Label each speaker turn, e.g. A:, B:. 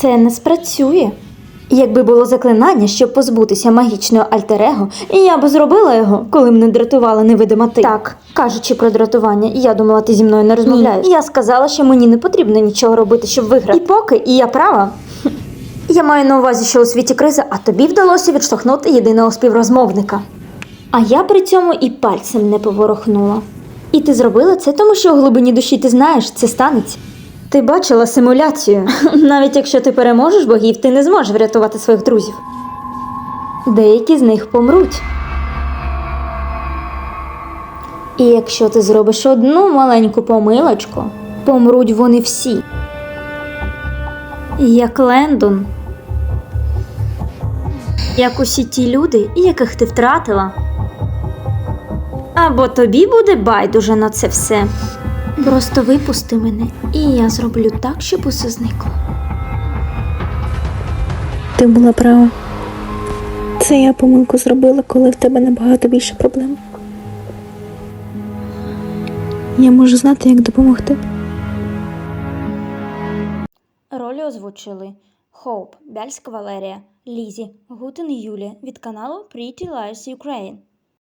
A: Це не спрацює. Якби було заклинання, щоб позбутися магічного альтерего, я би зробила його, коли мене дратувала невидима ти. Так, кажучи про дратування, я думала, ти зі мною не розмовляєш. Я сказала, що мені не потрібно нічого робити, щоб виграти. І поки, і я права. Я маю на увазі, що у світі криза, а тобі вдалося відштовхнути єдиного співрозмовника. А я при цьому і пальцем не поворохнула. І ти зробила це, тому що у глибині душі ти знаєш, це станеться. Ти бачила симуляцію. Навіть якщо ти переможеш богів, ти не зможеш врятувати своїх друзів. Деякі з них помруть. І якщо ти зробиш одну маленьку помилочку, помруть вони всі. Як Лендон. Як усі ті люди, яких ти втратила. Або тобі буде байдуже на це все. Просто випусти мене, і я зроблю так, щоб усе зникло.
B: Ти була права. Це я помилку зробила, коли в тебе набагато більше проблем. Я можу знати, як допомогти.
A: Ролі озвучили Хоуп, Бяльська Валерія, Лізі, Гутин Юлія від каналу Pretty Lies Ukraine.